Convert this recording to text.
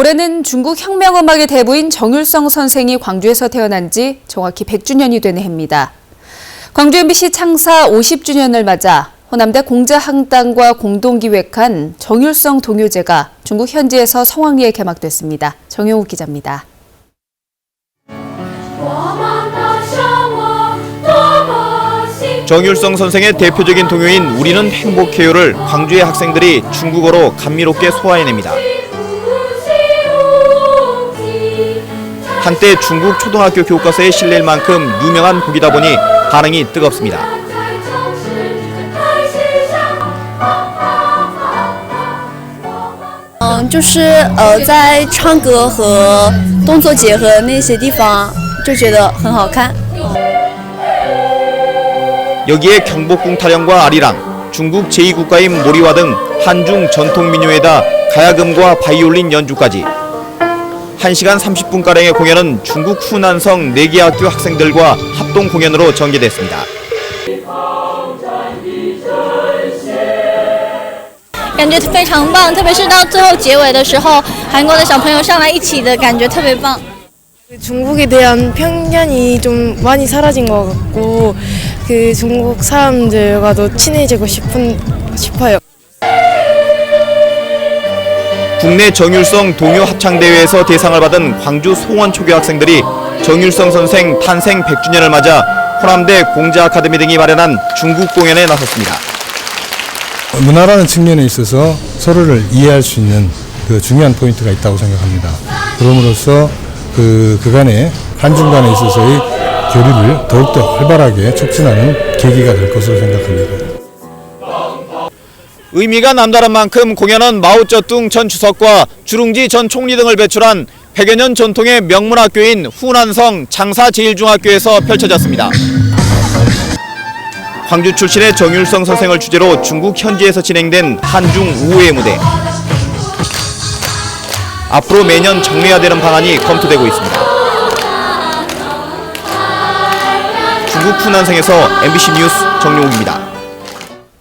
올해는 중국 혁명음악의 대부인 정율성 선생이 광주에서 태어난 지 정확히 100주년이 되는 해입니다. 광주 MBC 창사 50주년을 맞아 호남대 공자학당과 공동기획한 정율성 동요제가 중국 현지에서 성황리에 개막됐습니다. 정용욱 기자입니다. 정율성 선생의 대표적인 동요인 우리는 행복해요를 광주의 학생들이 중국어로 감미롭게 소화해냅니다. 한때 중국 초등학교 교과서에 실릴 만큼 유명한 곡이다 보니 반응이 뜨겁습니다. 在城市海市上。嗯，就是呃，在唱歌和动作结合那些地方，就觉得很好看。 여기에 경복궁 타령과 아리랑, 중국 제2국가인 모리와 등 한중 전통 민요에다 가야금과 바이올린 연주까지 1시간 30분가량의 공연은 중국 후난성 4개 학교 학생들과 합동 공연으로 전개됐습니다. 중국에 대한 편견이 좀 많이 사라진 것 같고 그 중국 사람들과도 친해지고 싶은, 싶어요. 국내 정율성 동요 합창대회에서 대상을 받은 광주 송원 초교 학생들이 정율성 선생 탄생 100주년을 맞아 호남대 공자 아카데미 등이 마련한 중국 공연에 나섰습니다. 문화라는 측면에 있어서 서로를 이해할 수 있는 그 중요한 포인트가 있다고 생각합니다. 그럼으로써 그 그간의 한중 간에 있어서의 교류를 더욱더 활발하게 촉진하는 계기가 될 것으로 생각합니다. 의미가 남다른 만큼 공연은 마오쩌둥 전 주석과 주룽지 전 총리 등을 배출한 100여 년 전통의 명문학교인 후난성 장사제일중학교에서 펼쳐졌습니다. 광주 출신의 정율성 선생을 주제로 중국 현지에서 진행된 한중 우호의 무대. 앞으로 매년 정례화되는 방안이 검토되고 있습니다. 중국 후난성에서 MBC 뉴스 정용욱입니다.